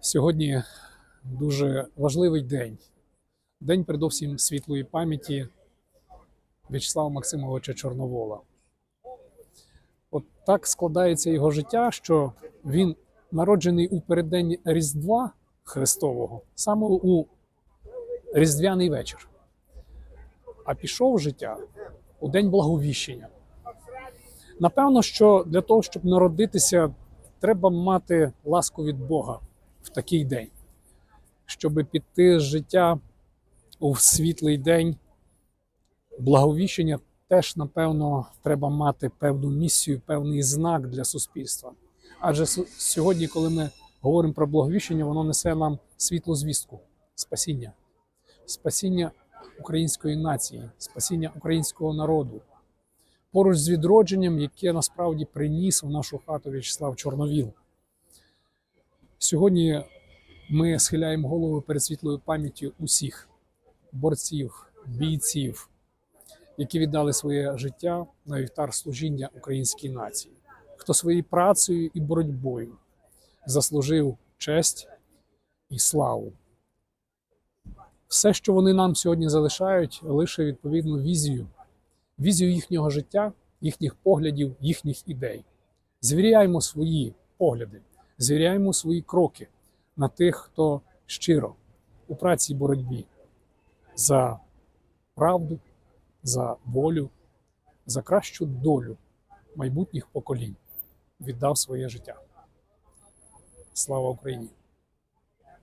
Сьогодні дуже важливий день. День передовсім світлої пам'яті В'ячеслава Максимовича Чорновола. От так складається його життя, що він народжений у переддень Різдва Христового, саме у Різдвяний вечір, а пішов життя у день благовіщення. Напевно, що для того, щоб народитися, треба мати ласку від Бога в такий день, щоб піти з життя у світлий день благовіщення, теж, напевно, треба мати певну місію, певний знак для суспільства. Адже сьогодні, коли ми говоримо про благовіщення, воно несе нам світлу звістку, спасіння, спасіння української нації, спасіння українського народу. Поруч з відродженням, яке насправді приніс в нашу хату В'ячеслав Чорновіл. Сьогодні ми схиляємо голову перед світлою пам'яттю усіх борців, бійців, які віддали своє життя на вівтар служіння українській нації, хто своєю працею і боротьбою заслужив честь і славу. Все, що вони нам сьогодні залишають, лише відповідну візію, візію їхнього життя, їхніх поглядів, їхніх ідей. Звіряємо свої погляди, звіряємо свої кроки на тих, хто щиро у праці і боротьбі за правду, за волю, за кращу долю майбутніх поколінь віддав своє життя. Слава Україні!